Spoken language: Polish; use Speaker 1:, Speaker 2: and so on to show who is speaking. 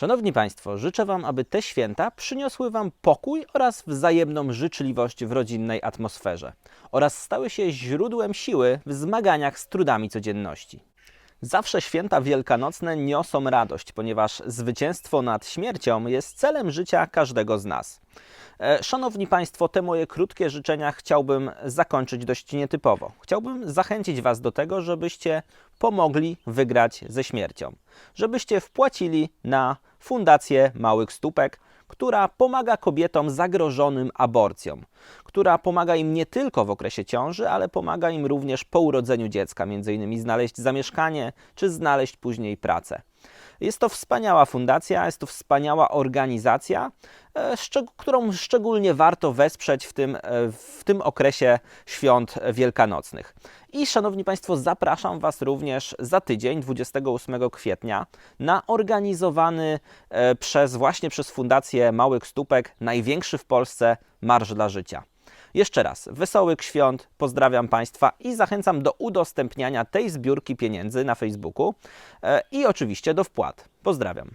Speaker 1: Szanowni Państwo, życzę Wam, aby te święta przyniosły Wam pokój oraz wzajemną życzliwość w rodzinnej atmosferze oraz stały się źródłem siły w zmaganiach z trudami codzienności. Zawsze święta wielkanocne niosą radość, ponieważ zwycięstwo nad śmiercią jest celem życia każdego z nas. E, Szanowni Państwo, te moje krótkie życzenia chciałbym zakończyć dość nietypowo. Chciałbym zachęcić Was do tego, żebyście pomogli wygrać ze śmiercią. Żebyście wpłacili na Fundację Małych Stópek, która pomaga kobietom zagrożonym aborcją, która pomaga im nie tylko w okresie ciąży, ale pomaga im również po urodzeniu dziecka, innymi znaleźć zamieszkanie czy znaleźć później pracę. Jest to wspaniała fundacja, jest to wspaniała organizacja, e, szczeg- którą szczególnie warto wesprzeć w tym, e, w tym okresie świąt wielkanocnych. I szanowni Państwo, zapraszam Was również za tydzień, 28 kwietnia, na organizowany e, przez właśnie przez Fundację Małych Stópek największy w Polsce Marsz dla Życia. Jeszcze raz, wesołych świąt, pozdrawiam Państwa i zachęcam do udostępniania tej zbiórki pieniędzy na Facebooku e, i oczywiście do wpłat. Pozdrawiam.